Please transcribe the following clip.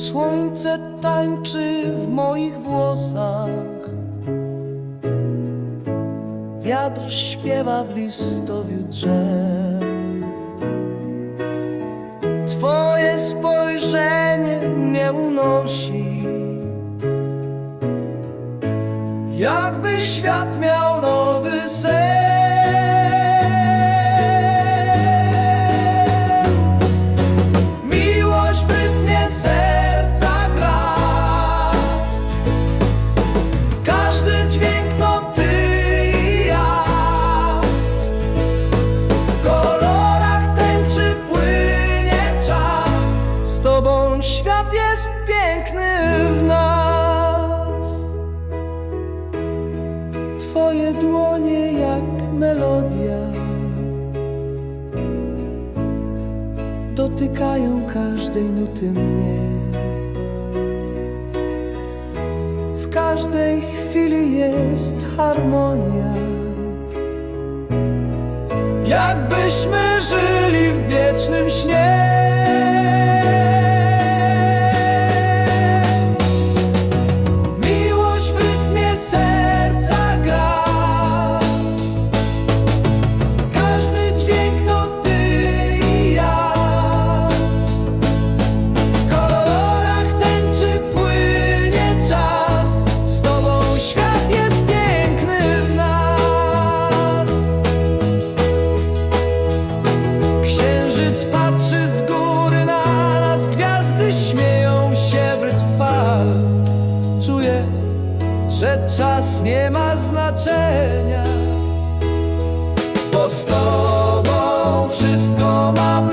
Słońce tańczy w moich włosach. Wiatr śpiewa w listowiu drzew. Twoje spojrzenie mnie unosi. Jakby świat miał nowy sen Twoje dłonie jak melodia. Dotykają każdej nuty mnie. W każdej chwili jest harmonia. Jakbyśmy żyli w wiecznym śnie Śmieją się w rytm Czuję, że czas nie ma znaczenia. Bo z tobą wszystko ma